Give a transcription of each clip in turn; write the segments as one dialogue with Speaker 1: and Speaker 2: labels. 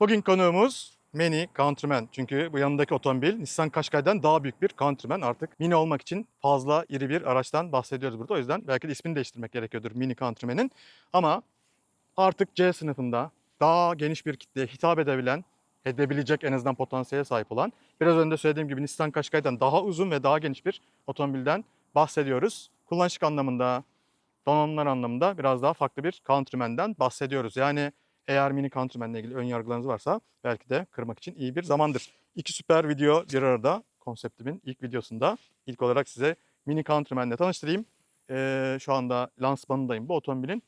Speaker 1: Bugün konuğumuz Mini Countryman. Çünkü bu yanındaki otomobil Nissan Qashqai'den daha büyük bir Countryman. Artık Mini olmak için fazla iri bir araçtan bahsediyoruz burada. O yüzden belki de ismini değiştirmek gerekiyordur Mini Countryman'in. Ama artık C sınıfında daha geniş bir kitleye hitap edebilen, edebilecek en azından potansiyele sahip olan, biraz önce söylediğim gibi Nissan Qashqai'den daha uzun ve daha geniş bir otomobilden bahsediyoruz. Kullanışlık anlamında, donanımlar anlamında biraz daha farklı bir Countryman'den bahsediyoruz. Yani eğer Mini Countryman'le ilgili ön yargılarınız varsa belki de kırmak için iyi bir zamandır. İki süper video bir arada konseptimin ilk videosunda ilk olarak size Mini Countryman'le tanıştırayım. Ee, şu anda lansmanındayım bu otomobilin.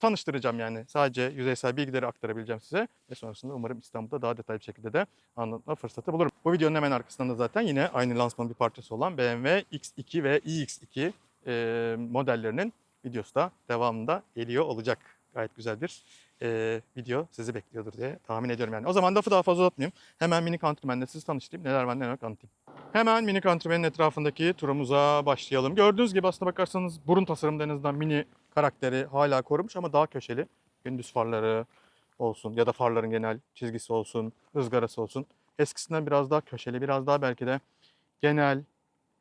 Speaker 1: Tanıştıracağım yani. Sadece yüzeysel bilgileri aktarabileceğim size. Ve sonrasında umarım İstanbul'da daha detaylı bir şekilde de anlatma fırsatı bulurum. Bu videonun hemen arkasında da zaten yine aynı lansmanın bir parçası olan BMW X2 ve iX2 e, modellerinin videosu da devamında geliyor olacak. Gayet güzel bir e, video sizi bekliyordur diye tahmin ediyorum yani. O zaman lafı daha fazla uzatmayayım. Hemen Mini Countryman'le sizi tanıştırayım. Neler var neler yok anlatayım. Hemen Mini Countryman'in etrafındaki turumuza başlayalım. Gördüğünüz gibi aslına bakarsanız burun tasarımda en Mini karakteri hala korumuş ama daha köşeli. Gündüz farları olsun ya da farların genel çizgisi olsun, ızgarası olsun. Eskisinden biraz daha köşeli, biraz daha belki de genel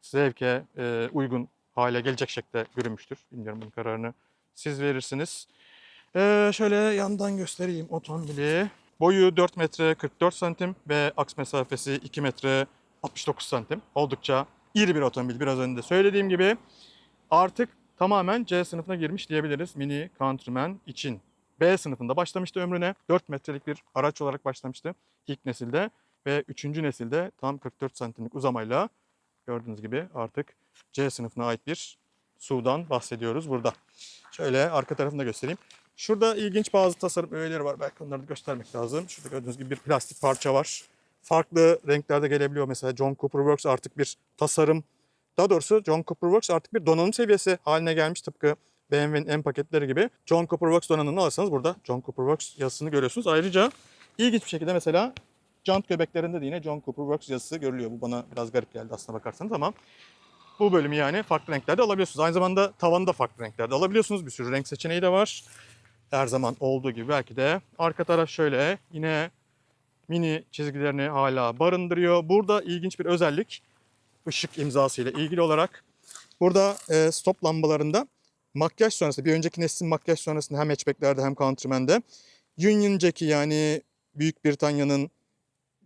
Speaker 1: zevke e, uygun hale gelecek şekilde bürünmüştür. Bilmiyorum bunun kararını siz verirsiniz. Ee, şöyle yandan göstereyim otomobili. Boyu 4 metre 44 santim ve aks mesafesi 2 metre 69 santim. Oldukça iri bir otomobil. Biraz önce söylediğim gibi artık tamamen C sınıfına girmiş diyebiliriz Mini Countryman için. B sınıfında başlamıştı ömrüne. 4 metrelik bir araç olarak başlamıştı ilk nesilde. Ve 3. nesilde tam 44 santimlik uzamayla gördüğünüz gibi artık C sınıfına ait bir SUV'dan bahsediyoruz burada. Şöyle arka tarafını da göstereyim. Şurada ilginç bazı tasarım öğeleri var. Belki onları da göstermek lazım. Şurada gördüğünüz gibi bir plastik parça var. Farklı renklerde gelebiliyor. Mesela John Cooper Works artık bir tasarım. Daha doğrusu John Cooper Works artık bir donanım seviyesi haline gelmiş. Tıpkı BMW'nin M paketleri gibi. John Cooper Works donanımını alırsanız burada John Cooper Works yazısını görüyorsunuz. Ayrıca ilginç bir şekilde mesela jant göbeklerinde de yine John Cooper Works yazısı görülüyor. Bu bana biraz garip geldi aslına bakarsanız ama bu bölümü yani farklı renklerde alabiliyorsunuz. Aynı zamanda tavanı da farklı renklerde alabiliyorsunuz. Bir sürü renk seçeneği de var. Her zaman olduğu gibi belki de. Arka taraf şöyle yine mini çizgilerini hala barındırıyor. Burada ilginç bir özellik ışık imzası ile ilgili olarak. Burada e, stop lambalarında makyaj sonrası bir önceki neslin makyaj sonrasında hem hatchbacklerde hem Countryman'de Union Jack'i yani Büyük Britanya'nın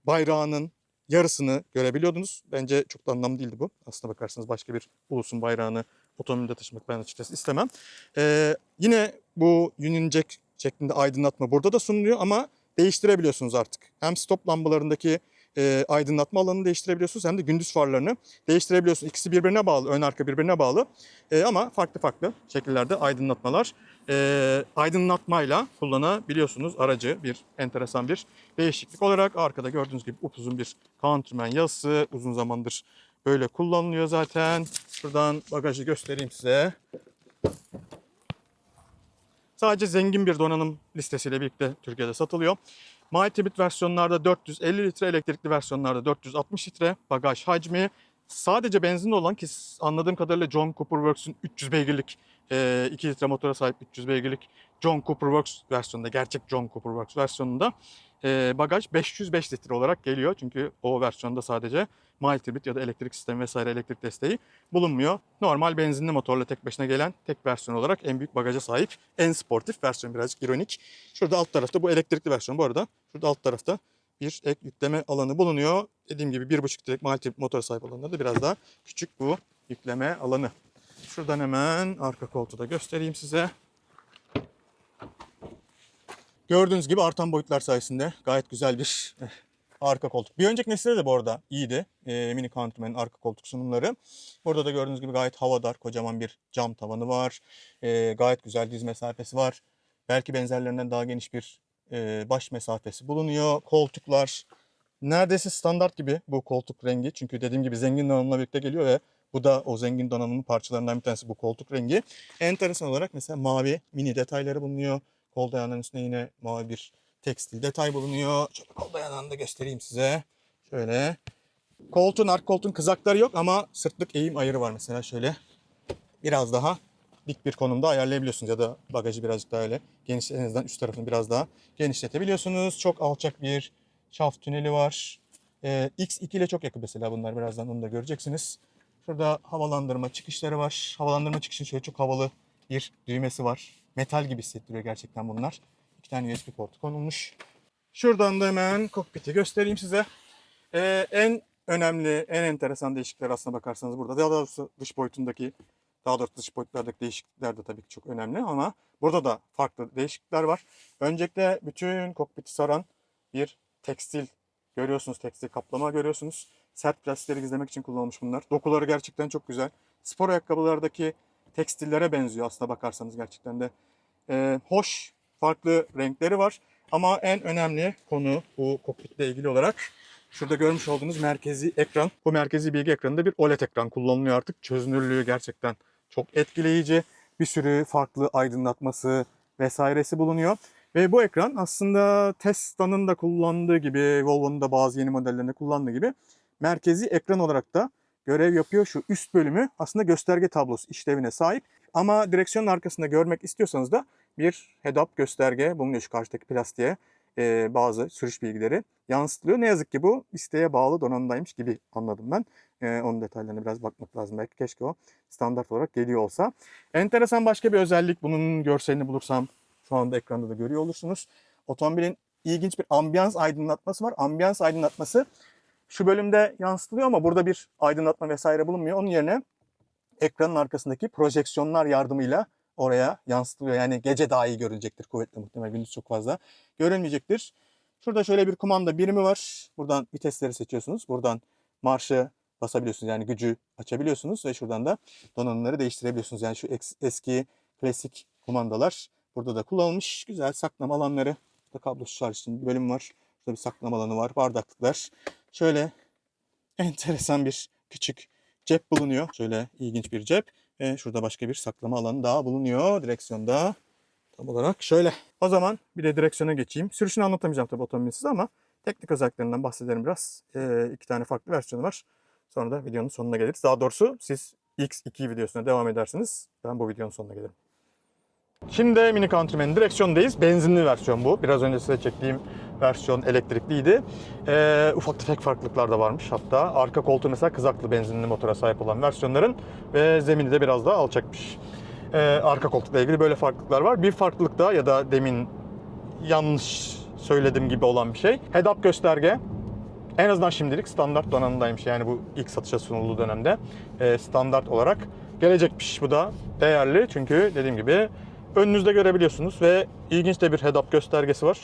Speaker 1: bayrağının yarısını görebiliyordunuz. Bence çok da anlamlı değildi bu. Aslına bakarsanız başka bir ulusun bayrağını otomobilde taşımak ben açıkçası istemem. Ee, yine bu Union Jack şeklinde aydınlatma burada da sunuluyor ama değiştirebiliyorsunuz artık. Hem stop lambalarındaki e, aydınlatma alanını değiştirebiliyorsunuz hem de gündüz farlarını değiştirebiliyorsunuz. İkisi birbirine bağlı, ön arka birbirine bağlı E, ama farklı farklı şekillerde aydınlatmalar. E, aydınlatmayla kullanabiliyorsunuz aracı bir enteresan bir değişiklik olarak. Arkada gördüğünüz gibi upuzun bir Countryman yazısı uzun zamandır böyle kullanılıyor zaten. Şuradan bagajı göstereyim size. Sadece zengin bir donanım listesiyle birlikte Türkiye'de satılıyor. Multibit versiyonlarda 450 litre, elektrikli versiyonlarda 460 litre bagaj hacmi. Sadece benzinli olan ki anladığım kadarıyla John Cooper Works'ün 300 beygirlik e, 2 litre motora sahip 300 beygirlik John Cooper Works versiyonunda, gerçek John Cooper Works versiyonunda e, bagaj 505 litre olarak geliyor. Çünkü o versiyonda sadece multibit ya da elektrik sistemi vesaire elektrik desteği bulunmuyor. Normal benzinli motorla tek başına gelen tek versiyon olarak en büyük bagaja sahip en sportif versiyon birazcık ironik. Şurada alt tarafta bu elektrikli versiyon bu arada. Şurada alt tarafta bir ek yükleme alanı bulunuyor. Dediğim gibi 1.5 litrelik multibit motora sahip olanlarda da biraz daha küçük bu yükleme alanı. Şuradan hemen arka koltuğu da göstereyim size. Gördüğünüz gibi artan boyutlar sayesinde gayet güzel bir eh, arka koltuk. Bir önceki nesilde de bu arada iyiydi. E, Mini Countryman'in arka koltuk sunumları. Burada da gördüğünüz gibi gayet havadar, kocaman bir cam tavanı var. E, gayet güzel diz mesafesi var. Belki benzerlerinden daha geniş bir e, baş mesafesi bulunuyor. Koltuklar neredeyse standart gibi bu koltuk rengi. Çünkü dediğim gibi zengin donanımla birlikte geliyor ve bu da o zengin donanımın parçalarından bir tanesi bu koltuk rengi. Enteresan olarak mesela mavi mini detayları bulunuyor. Kol dayanağının üstüne yine mavi bir tekstil detay bulunuyor. Şöyle kol dayanağını da göstereyim size. Şöyle. Koltuğun arka koltuğun kızakları yok ama sırtlık eğim ayarı var mesela şöyle. Biraz daha dik bir konumda ayarlayabiliyorsunuz ya da bagajı birazcık daha öyle geniş en azından üst tarafını biraz daha genişletebiliyorsunuz. Çok alçak bir şaft tüneli var. Ee, X2 ile çok yakın mesela bunlar birazdan onu da göreceksiniz. Şurada havalandırma çıkışları var. Havalandırma çıkışının şöyle çok havalı bir düğmesi var. Metal gibi hissettiriyor gerçekten bunlar. İki tane USB portu konulmuş. Şuradan da hemen kokpiti göstereyim size. Ee, en önemli, en enteresan değişiklikler aslına bakarsanız burada. Daha doğrusu dış boyutundaki, daha doğrusu dış boyutlardaki değişiklikler de tabii ki çok önemli ama burada da farklı değişiklikler var. Öncelikle bütün kokpiti saran bir tekstil görüyorsunuz, tekstil kaplama görüyorsunuz. Sert plastikleri gizlemek için kullanılmış bunlar. Dokuları gerçekten çok güzel. Spor ayakkabılardaki tekstillere benziyor aslına bakarsanız gerçekten de. Ee, hoş, farklı renkleri var. Ama en önemli konu bu kokpitle ilgili olarak şurada görmüş olduğunuz merkezi ekran. Bu merkezi bilgi ekranında bir OLED ekran kullanılıyor artık. Çözünürlüğü gerçekten çok etkileyici. Bir sürü farklı aydınlatması vesairesi bulunuyor. Ve bu ekran aslında Tesla'nın da kullandığı gibi, Volvo'nun da bazı yeni modellerinde kullandığı gibi merkezi ekran olarak da görev yapıyor. Şu üst bölümü aslında gösterge tablosu işlevine sahip. Ama direksiyonun arkasında görmek istiyorsanız da bir head-up gösterge bulunuyor şu karşıdaki plastiğe. Ee, bazı sürüş bilgileri yansıtılıyor. Ne yazık ki bu isteğe bağlı donanımdaymış gibi anladım ben. Ee, onun detaylarına biraz bakmak lazım. Belki keşke o standart olarak geliyor olsa. Enteresan başka bir özellik. Bunun görselini bulursam şu anda ekranda da görüyor olursunuz. Otomobilin ilginç bir ambiyans aydınlatması var. Ambiyans aydınlatması şu bölümde yansıtılıyor ama burada bir aydınlatma vesaire bulunmuyor. Onun yerine ekranın arkasındaki projeksiyonlar yardımıyla oraya yansıtılıyor. Yani gece daha iyi görülecektir kuvvetle muhtemel gündüz çok fazla görünmeyecektir. Şurada şöyle bir kumanda birimi var. Buradan vitesleri seçiyorsunuz. Buradan marşı basabiliyorsunuz. Yani gücü açabiliyorsunuz ve şuradan da donanımları değiştirebiliyorsunuz. Yani şu eski klasik kumandalar burada da kullanılmış. Güzel saklama alanları. Burada kablosuz şarj için bir bölüm var. Burada bir saklama alanı var. Bardaklıklar. Şöyle enteresan bir küçük cep bulunuyor. Şöyle ilginç bir cep. Ve şurada başka bir saklama alanı daha bulunuyor direksiyonda. Tam olarak şöyle. O zaman bir de direksiyona geçeyim. Sürüşünü anlatamayacağım tabii otomobilin size ama teknik özelliklerinden bahsederim biraz. Ee, iki tane farklı versiyonu var. Sonra da videonun sonuna geliriz. Daha doğrusu siz X2 videosuna devam edersiniz. Ben bu videonun sonuna gelirim. Şimdi Mini Countryman'in direksiyondayız. Benzinli versiyon bu. Biraz önce size çektiğim versiyon elektrikliydi. Ee, ufak tefek farklılıklar da varmış. Hatta arka koltuğu mesela kızaklı benzinli motora sahip olan versiyonların ve zemini de biraz daha alçakmış. Ee, arka koltukla ilgili böyle farklılıklar var. Bir farklılık da ya da demin yanlış söylediğim gibi olan bir şey. Head-up gösterge en azından şimdilik standart donanımdaymış. Yani bu ilk satışa sunulduğu dönemde e, standart olarak gelecekmiş. Bu da değerli çünkü dediğim gibi önünüzde görebiliyorsunuz ve ilginç de bir head-up göstergesi var.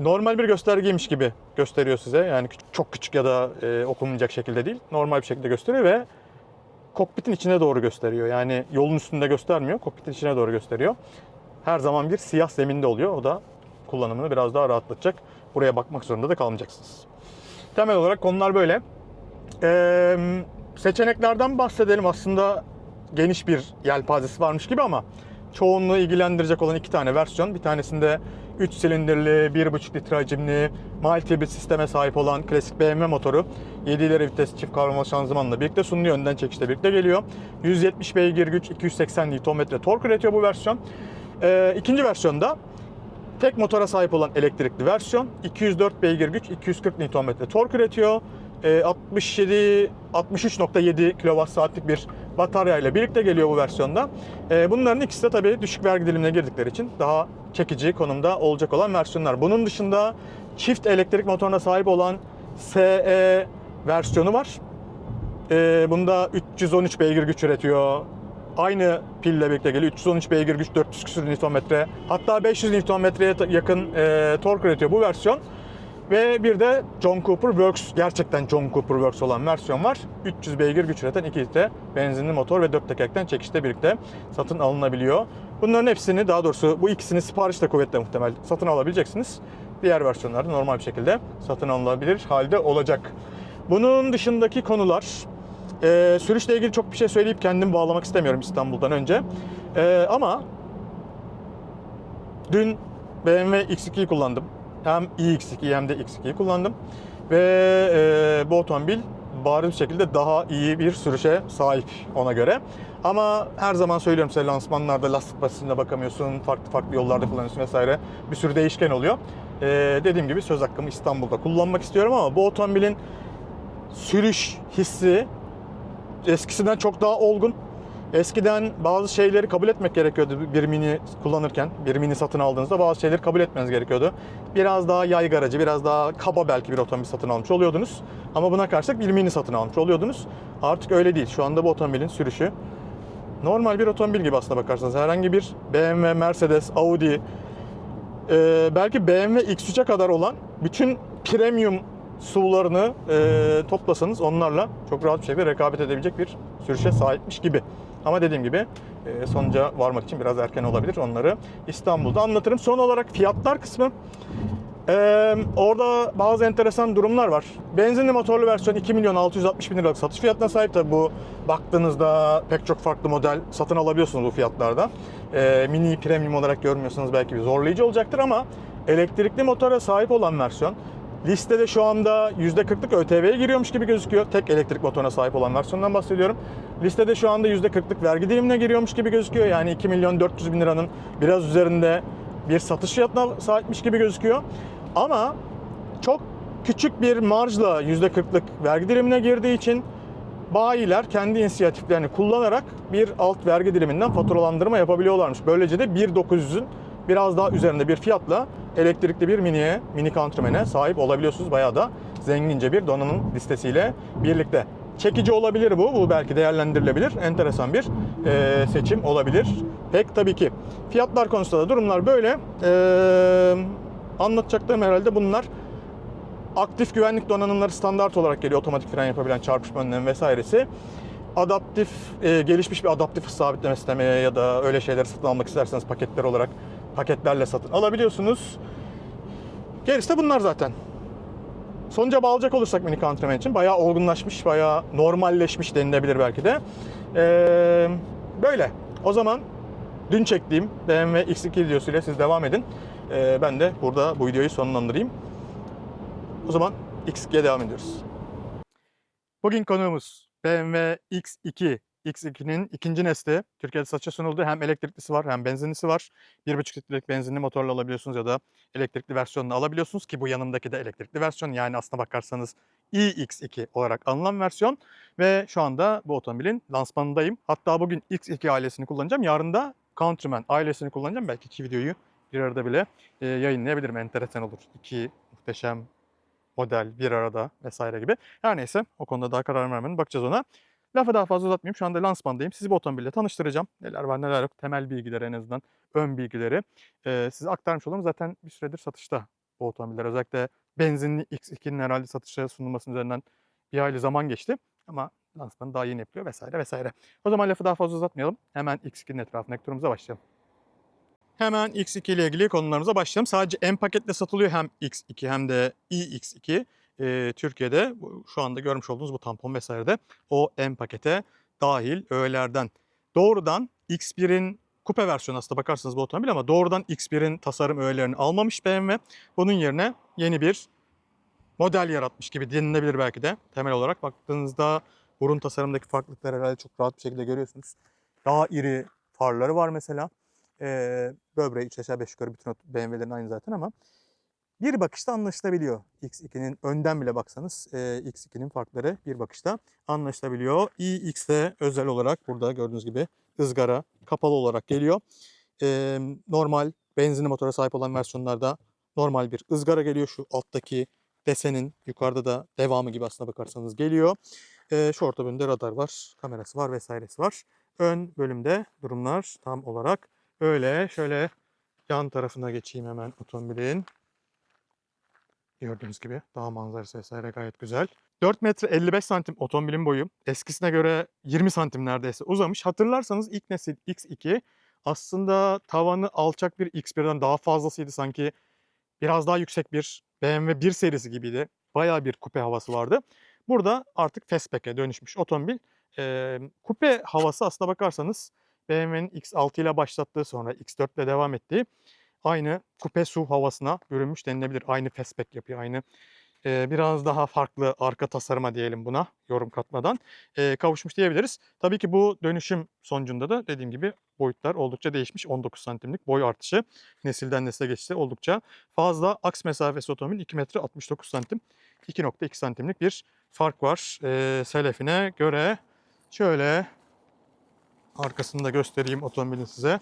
Speaker 1: Normal bir göstergeymiş gibi gösteriyor size. Yani çok küçük ya da e, okunmayacak şekilde değil. Normal bir şekilde gösteriyor ve kokpitin içine doğru gösteriyor. Yani yolun üstünde göstermiyor. Kokpitin içine doğru gösteriyor. Her zaman bir siyah zeminde oluyor. O da kullanımını biraz daha rahatlatacak. Buraya bakmak zorunda da kalmayacaksınız. Temel olarak konular böyle. Ee, seçeneklerden bahsedelim. Aslında geniş bir yelpazesi varmış gibi ama çoğunluğu ilgilendirecek olan iki tane versiyon. Bir tanesinde 3 silindirli, 1.5 litre hacimli, multi bir sisteme sahip olan klasik BMW motoru 7 ileri vites çift kavramalı şanzımanla birlikte sunuluyor. Önden çekişle birlikte geliyor. 170 beygir güç, 280 Nm tork üretiyor bu versiyon. Ee, ikinci versiyonda Tek motora sahip olan elektrikli versiyon 204 beygir güç 240 Nm tork üretiyor. Ee, 67 63.7 kWh'lik bir batarya birlikte geliyor bu versiyonda. Ee, bunların ikisi de tabii düşük vergi dilimine girdikleri için daha çekici konumda olacak olan versiyonlar. Bunun dışında çift elektrik motoruna sahip olan SE versiyonu var. Ee, bunda 313 beygir güç üretiyor. Aynı pille birlikte geliyor. 313 beygir güç 400 küsur Nm. Hatta 500 Nm'ye yakın e, tork üretiyor bu versiyon. Ve bir de John Cooper Works, gerçekten John Cooper Works olan versiyon var. 300 beygir güç üreten 2 litre benzinli motor ve 4 tekerlekten çekişte birlikte satın alınabiliyor. Bunların hepsini daha doğrusu bu ikisini siparişle kuvvetle muhtemel satın alabileceksiniz. Diğer versiyonlarda normal bir şekilde satın alınabilir halde olacak. Bunun dışındaki konular ee, sürüşle ilgili çok bir şey söyleyip kendimi bağlamak istemiyorum İstanbul'dan önce. Ee, ama dün BMW X2'yi kullandım. Hem iX2 hem de X2'yi kullandım. Ve e, bu otomobil bariz şekilde daha iyi bir sürüşe sahip ona göre. Ama her zaman söylüyorum size lansmanlarda lastik basıncına bakamıyorsun, farklı farklı yollarda kullanıyorsun vesaire. Bir sürü değişken oluyor. Ee, dediğim gibi söz hakkımı İstanbul'da kullanmak istiyorum ama bu otomobilin sürüş hissi eskisinden çok daha olgun. Eskiden bazı şeyleri kabul etmek gerekiyordu bir mini kullanırken. Bir mini satın aldığınızda bazı şeyleri kabul etmeniz gerekiyordu. Biraz daha yaygaracı, biraz daha kaba belki bir otomobil satın almış oluyordunuz. Ama buna karşılık bir mini satın almış oluyordunuz. Artık öyle değil. Şu anda bu otomobilin sürüşü normal bir otomobil gibi aslına bakarsanız. Herhangi bir BMW, Mercedes, Audi, belki BMW X3'e kadar olan bütün premium SUV'larını e, toplasanız onlarla çok rahat bir şekilde rekabet edebilecek bir sürüşe sahipmiş gibi. Ama dediğim gibi e, sonuca varmak için biraz erken olabilir. Onları İstanbul'da anlatırım. Son olarak fiyatlar kısmı. Ee, orada bazı enteresan durumlar var. Benzinli motorlu versiyon 2 milyon 660 bin liralık satış fiyatına sahip. Tabi bu baktığınızda pek çok farklı model satın alabiliyorsunuz bu fiyatlarda. Ee, mini premium olarak görmüyorsanız belki bir zorlayıcı olacaktır ama elektrikli motora sahip olan versiyon listede şu anda %40'lık ÖTV'ye giriyormuş gibi gözüküyor. Tek elektrik motoruna sahip olan versiyondan bahsediyorum. Listede şu anda %40'lık vergi dilimine giriyormuş gibi gözüküyor. Yani 2 milyon 400 bin liranın biraz üzerinde bir satış fiyatına sahipmiş gibi gözüküyor. Ama çok küçük bir marjla %40'lık vergi dilimine girdiği için bayiler kendi inisiyatiflerini kullanarak bir alt vergi diliminden faturalandırma yapabiliyorlarmış. Böylece de 1.900'ün biraz daha üzerinde bir fiyatla elektrikli bir miniye, mini Countryman'e sahip olabiliyorsunuz. Bayağı da zengince bir donanım listesiyle birlikte. Çekici olabilir bu. Bu belki değerlendirilebilir. Enteresan bir e, seçim olabilir. Pek tabii ki. Fiyatlar konusunda da durumlar böyle. E, anlatacaklarım herhalde bunlar. Aktif güvenlik donanımları standart olarak geliyor. Otomatik fren yapabilen çarpışma önlemi vesairesi. Adaptif, e, gelişmiş bir adaptif hız sabitleme sistemi ya da öyle şeyleri satın almak isterseniz paketler olarak paketlerle satın alabiliyorsunuz. Gerisi de bunlar zaten. Sonuca bağlayacak olursak mini Countryman için bayağı olgunlaşmış, bayağı normalleşmiş denilebilir belki de. Ee, böyle. O zaman dün çektiğim BMW X2 videosuyla siz devam edin. Ee, ben de burada bu videoyu sonlandırayım. O zaman X2'ye devam ediyoruz. Bugün konuğumuz BMW X2. X2'nin ikinci nesli Türkiye'de satışa sunuldu. Hem elektriklisi var hem benzinlisi var. 1.5 litrelik benzinli motorla alabiliyorsunuz ya da elektrikli versiyonunu alabiliyorsunuz ki bu yanındaki de elektrikli versiyon. Yani aslına bakarsanız iX2 olarak anılan versiyon ve şu anda bu otomobilin lansmanındayım. Hatta bugün X2 ailesini kullanacağım. Yarın da Countryman ailesini kullanacağım. Belki iki videoyu bir arada bile e, yayınlayabilirim. Enteresan olur. İki muhteşem model bir arada vesaire gibi. Her neyse o konuda daha karar vermedim. Bakacağız ona. Lafı daha fazla uzatmayayım. Şu anda lansmandayım. Sizi bu otomobille tanıştıracağım. Neler var neler yok. Temel bilgileri en azından. Ön bilgileri. Ee, size aktarmış olurum. Zaten bir süredir satışta bu otomobiller. Özellikle benzinli X2'nin herhalde satışa sunulmasının üzerinden bir hayli zaman geçti. Ama lansmanı daha yeni yapılıyor vesaire vesaire. O zaman lafı daha fazla uzatmayalım. Hemen X2'nin etrafındaki turumuza başlayalım. Hemen X2 ile ilgili konularımıza başlayalım. Sadece M paketle satılıyor hem X2 hem de iX2 e, Türkiye'de şu anda görmüş olduğunuz bu tampon vesaire de o M pakete dahil öğelerden. Doğrudan X1'in kupe versiyonu aslında bakarsanız bu otomobil ama doğrudan X1'in tasarım öğelerini almamış BMW. Bunun yerine yeni bir model yaratmış gibi denilebilir belki de. Temel olarak baktığınızda burun tasarımındaki farklılıkları herhalde çok rahat bir şekilde görüyorsunuz. Daha iri farları var mesela. Ee, böbreği 3 aşağı 5 yukarı bütün BMW'lerin aynı zaten ama bir bakışta anlaşılabiliyor. X2'nin önden bile baksanız e, X2'nin farkları bir bakışta anlaşılabiliyor. iX'de özel olarak burada gördüğünüz gibi ızgara kapalı olarak geliyor. Normal benzinli motora sahip olan versiyonlarda normal bir ızgara geliyor. Şu alttaki desenin yukarıda da devamı gibi aslına bakarsanız geliyor. Şu orta bölümde radar var, kamerası var vesairesi var. Ön bölümde durumlar tam olarak öyle. Şöyle yan tarafına geçeyim hemen otomobilin. Gördüğünüz gibi dağ manzarası vesaire gayet güzel. 4 metre 55 santim otomobilin boyu. Eskisine göre 20 santim neredeyse uzamış. Hatırlarsanız ilk nesil X2 aslında tavanı alçak bir X1'den daha fazlasıydı sanki. Biraz daha yüksek bir BMW 1 serisi gibiydi. Bayağı bir kupe havası vardı. Burada artık fastback'e dönüşmüş otomobil. Ee, kupe havası aslına bakarsanız BMW'nin X6 ile başlattığı sonra X4 ile devam ettiği aynı kupe su havasına bürünmüş denilebilir. Aynı fastback yapıyor, aynı e, biraz daha farklı arka tasarıma diyelim buna yorum katmadan e, kavuşmuş diyebiliriz. Tabii ki bu dönüşüm sonucunda da dediğim gibi boyutlar oldukça değişmiş. 19 santimlik boy artışı nesilden nesile geçişte oldukça fazla. Aks mesafesi otomobil 2 metre 69 santim. 2.2 santimlik bir fark var. E, Selefine göre şöyle arkasını da göstereyim otomobilin size.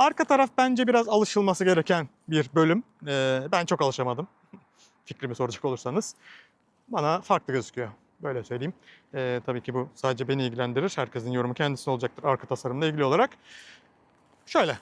Speaker 1: Arka taraf bence biraz alışılması gereken bir bölüm. E, ben çok alışamadım fikrimi soracak olursanız. Bana farklı gözüküyor. Böyle söyleyeyim. Ee, tabii ki bu sadece beni ilgilendirir. Herkesin yorumu kendisine olacaktır arka tasarımla ilgili olarak. Şöyle.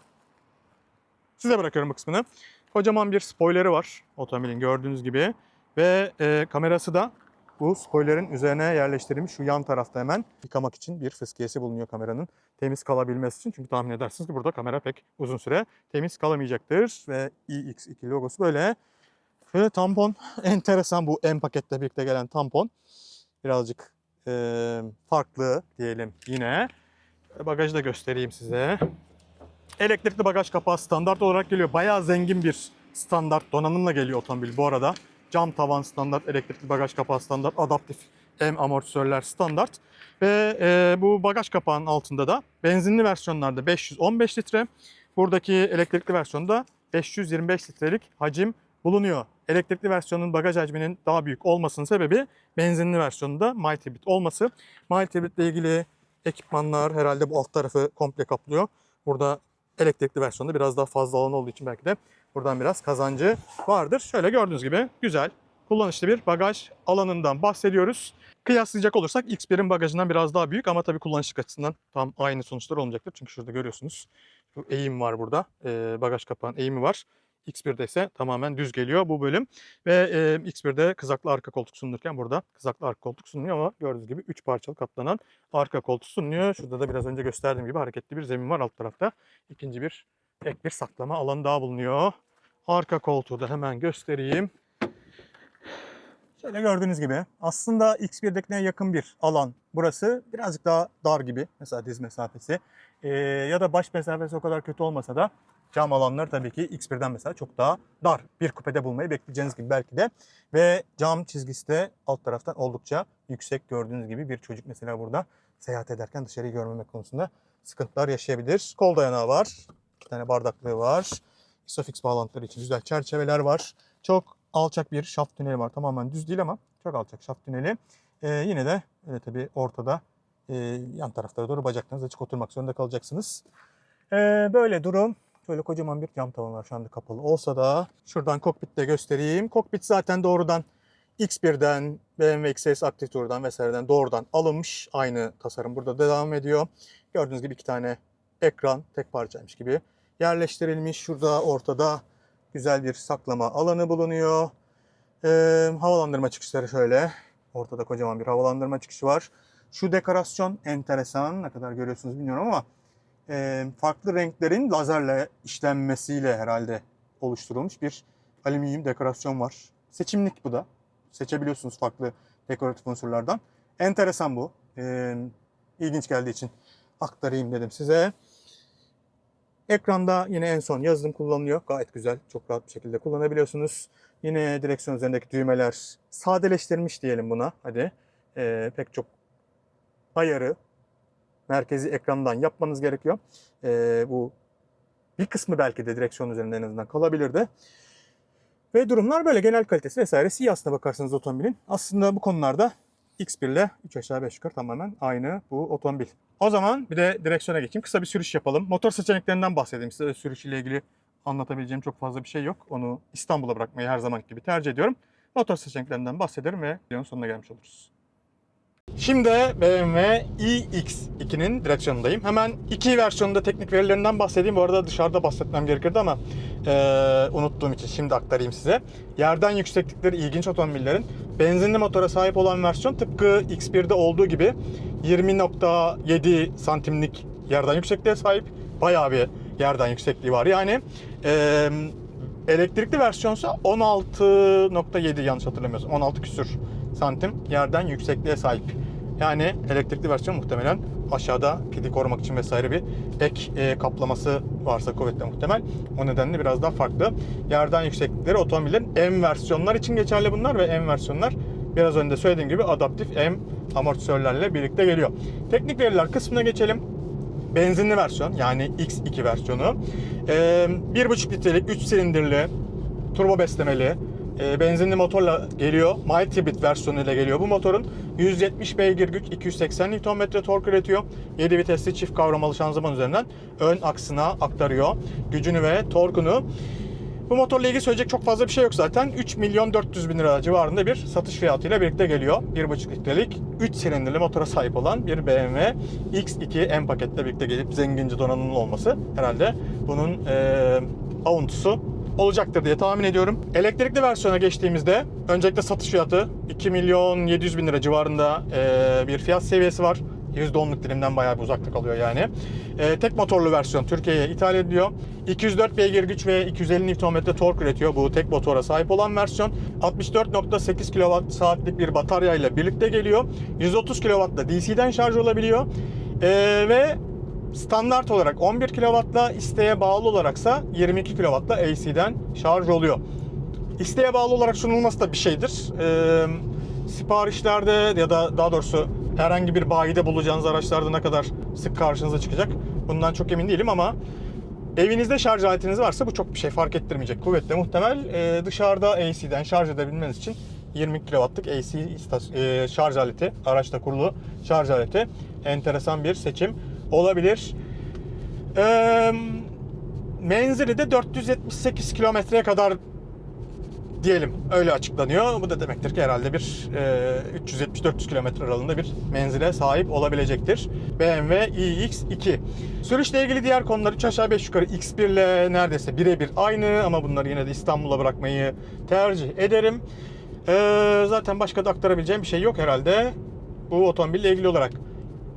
Speaker 1: Size bırakıyorum bu kısmını. Kocaman bir spoilerı var otomobilin gördüğünüz gibi. Ve e, kamerası da bu spoilerin üzerine yerleştirilmiş şu yan tarafta hemen yıkamak için bir fıskiyesi bulunuyor kameranın. Temiz kalabilmesi için. Çünkü tahmin edersiniz ki burada kamera pek uzun süre temiz kalamayacaktır. Ve iX2 logosu böyle Şöyle tampon enteresan bu en paketle birlikte gelen tampon. Birazcık e, farklı diyelim yine. Bagajı da göstereyim size. Elektrikli bagaj kapağı standart olarak geliyor. Bayağı zengin bir standart donanımla geliyor otomobil bu arada. Cam tavan standart, elektrikli bagaj kapağı standart, adaptif M amortisörler standart. Ve e, bu bagaj kapağının altında da benzinli versiyonlarda 515 litre. Buradaki elektrikli versiyonda 525 litrelik hacim bulunuyor. Elektrikli versiyonun bagaj hacminin daha büyük olmasının sebebi benzinli versiyonunda mild olması. Mild ile ilgili ekipmanlar herhalde bu alt tarafı komple kaplıyor. Burada elektrikli versiyonda biraz daha fazla alan olduğu için belki de buradan biraz kazancı vardır. Şöyle gördüğünüz gibi güzel, kullanışlı bir bagaj alanından bahsediyoruz. Kıyaslayacak olursak X1'in bagajından biraz daha büyük ama tabii kullanışlık açısından tam aynı sonuçlar olmayacaktır. Çünkü şurada görüyorsunuz bu eğim var burada. Ee, bagaj kapağın eğimi var. X1'de ise tamamen düz geliyor bu bölüm. Ve e, X1'de kızaklı arka koltuk sunulurken burada kızaklı arka koltuk sunuluyor ama gördüğünüz gibi 3 parçalı katlanan arka koltuk sunuluyor. Şurada da biraz önce gösterdiğim gibi hareketli bir zemin var alt tarafta. İkinci bir ek bir saklama alanı daha bulunuyor. Arka koltuğu da hemen göstereyim. Şöyle gördüğünüz gibi aslında X1'dekine yakın bir alan burası. Birazcık daha dar gibi mesela diz mesafesi. Ee, ya da baş mesafesi o kadar kötü olmasa da cam alanları tabii ki X1'den mesela çok daha dar. Bir kupede bulmayı bekleyeceğiniz gibi belki de. Ve cam çizgisi de alt taraftan oldukça yüksek gördüğünüz gibi bir çocuk mesela burada seyahat ederken dışarıyı görmemek konusunda sıkıntılar yaşayabilir. Kol dayanağı var. İki tane bardaklığı var. Isofix bağlantıları için güzel çerçeveler var. Çok alçak bir şaft tüneli var. Tamamen düz değil ama çok alçak şaft tüneli. Ee, yine de öyle tabii ortada e, yan taraflara doğru bacaklarınız açık oturmak zorunda kalacaksınız. Ee, böyle durum. Şöyle kocaman bir cam tavan var şu anda kapalı olsa da. Şuradan kokpitte göstereyim. Kokpit zaten doğrudan X1'den, BMW XS Active Toure'dan vesaireden doğrudan alınmış. Aynı tasarım burada da devam ediyor. Gördüğünüz gibi iki tane ekran tek parçaymış gibi yerleştirilmiş. Şurada ortada güzel bir saklama alanı bulunuyor. Ee, havalandırma çıkışları şöyle. Ortada kocaman bir havalandırma çıkışı var. Şu dekorasyon enteresan. Ne kadar görüyorsunuz bilmiyorum ama e, farklı renklerin lazerle işlenmesiyle herhalde oluşturulmuş bir alüminyum dekorasyon var. Seçimlik bu da. Seçebiliyorsunuz farklı dekoratif unsurlardan. Enteresan bu. E, ilginç geldiği için aktarayım dedim size. Ekranda yine en son yazılım kullanılıyor. Gayet güzel, çok rahat bir şekilde kullanabiliyorsunuz. Yine direksiyon üzerindeki düğmeler sadeleştirilmiş diyelim buna. Hadi e, pek çok ayarı merkezi ekrandan yapmanız gerekiyor. E, bu bir kısmı belki de direksiyon üzerinde en azından kalabilirdi. Ve durumlar böyle genel kalitesi vesairesi aslına bakarsanız otomobilin. Aslında bu konularda X1 ile 3 aşağı 5 yukarı tamamen aynı bu otomobil. O zaman bir de direksiyona geçeyim. Kısa bir sürüş yapalım. Motor seçeneklerinden bahsedeyim size. Sürüş ile ilgili anlatabileceğim çok fazla bir şey yok. Onu İstanbul'a bırakmayı her zaman gibi tercih ediyorum. Motor seçeneklerinden bahsederim ve videonun sonuna gelmiş oluruz. Şimdi BMW iX2'nin direksiyonundayım. Hemen iki versiyonunda teknik verilerinden bahsedeyim. Bu arada dışarıda bahsetmem gerekirdi ama e, unuttuğum için şimdi aktarayım size. Yerden yükseklikleri ilginç otomobillerin benzinli motora sahip olan versiyon tıpkı X1'de olduğu gibi 20.7 santimlik yerden yüksekliğe sahip. Bayağı bir yerden yüksekliği var. Yani e, elektrikli versiyonsa 16.7 yanlış hatırlamıyorsam 16 küsür santim yerden yüksekliğe sahip. Yani elektrikli versiyon muhtemelen aşağıda pili korumak için vesaire bir ek e, kaplaması varsa kuvvetle muhtemel. O nedenle biraz daha farklı. Yerden yükseklikleri otomobillerin M versiyonlar için geçerli bunlar ve M versiyonlar biraz önce söylediğim gibi adaptif M amortisörlerle birlikte geliyor. Teknik veriler kısmına geçelim. Benzinli versiyon yani X2 versiyonu. Ee, 1.5 litrelik 3 silindirli turbo beslemeli e, benzinli motorla geliyor. Mild hibrit versiyonuyla geliyor bu motorun. 170 beygir güç, 280 Nm tork üretiyor. 7 vitesli çift kavramalı şanzıman üzerinden ön aksına aktarıyor gücünü ve torkunu. Bu motorla ilgili söyleyecek çok fazla bir şey yok zaten. 3 milyon 400 bin lira civarında bir satış fiyatıyla birlikte geliyor. 1.5 litrelik 3 silindirli motora sahip olan bir BMW X2 M paketle birlikte gelip zengince donanımlı olması herhalde bunun eee avuntusu olacaktır diye tahmin ediyorum. Elektrikli versiyona geçtiğimizde öncelikle satış fiyatı 2 milyon 700 bin lira civarında eee, bir fiyat seviyesi var. %10'luk dilimden bayağı bir uzakta kalıyor yani. Eee, tek motorlu versiyon Türkiye'ye ithal ediliyor. 204 beygir güç ve 250 Nm tork üretiyor bu tek motora sahip olan versiyon. 64.8 kWh saatlik bir batarya ile birlikte geliyor. 130 kW da DC'den şarj olabiliyor. Eee, ve standart olarak 11 kW'la isteğe bağlı olaraksa 22 kW'la AC'den şarj oluyor. İsteğe bağlı olarak sunulması da bir şeydir. Ee, siparişlerde ya da daha doğrusu herhangi bir bayide bulacağınız araçlarda ne kadar sık karşınıza çıkacak bundan çok emin değilim ama evinizde şarj aletiniz varsa bu çok bir şey fark ettirmeyecek. Kuvvetle muhtemel Ee, dışarıda AC'den şarj edebilmeniz için 20 kW'lık AC e, şarj aleti, araçta kurulu şarj aleti enteresan bir seçim olabilir. Ee, menzili de 478 kilometreye kadar diyelim öyle açıklanıyor. Bu da demektir ki herhalde bir e, 370-400 kilometre aralığında bir menzile sahip olabilecektir. BMW iX2. Sürüşle ilgili diğer konular 3 aşağı 5 yukarı X1 ile neredeyse birebir aynı ama bunları yine de İstanbul'a bırakmayı tercih ederim. Ee, zaten başka da aktarabileceğim bir şey yok herhalde bu otomobille ilgili olarak.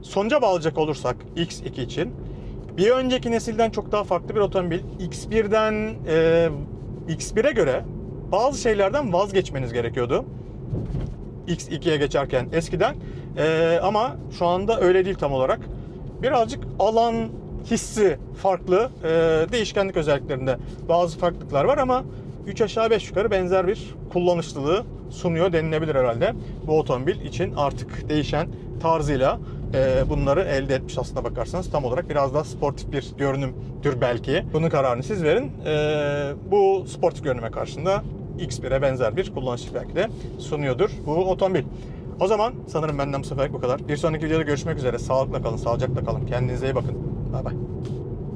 Speaker 1: Sonuca bağlayacak olursak X2 için bir önceki nesilden çok daha farklı bir otomobil. X1'den e, X1'e göre bazı şeylerden vazgeçmeniz gerekiyordu. X2'ye geçerken eskiden. E, ama şu anda öyle değil tam olarak. Birazcık alan hissi farklı. E, değişkenlik özelliklerinde bazı farklılıklar var ama 3 aşağı 5 yukarı benzer bir kullanışlılığı sunuyor denilebilir herhalde. Bu otomobil için artık değişen tarzıyla e, bunları elde etmiş aslında bakarsanız. Tam olarak biraz daha sportif bir görünümdür belki. Bunun kararını siz verin. E, bu sportif görünüme karşında X1'e benzer bir kullanışlı belki de sunuyordur bu otomobil. O zaman sanırım benden bu seferlik bu kadar. Bir sonraki videoda görüşmek üzere. Sağlıkla kalın, sağlıcakla kalın. Kendinize iyi bakın. Bay bay.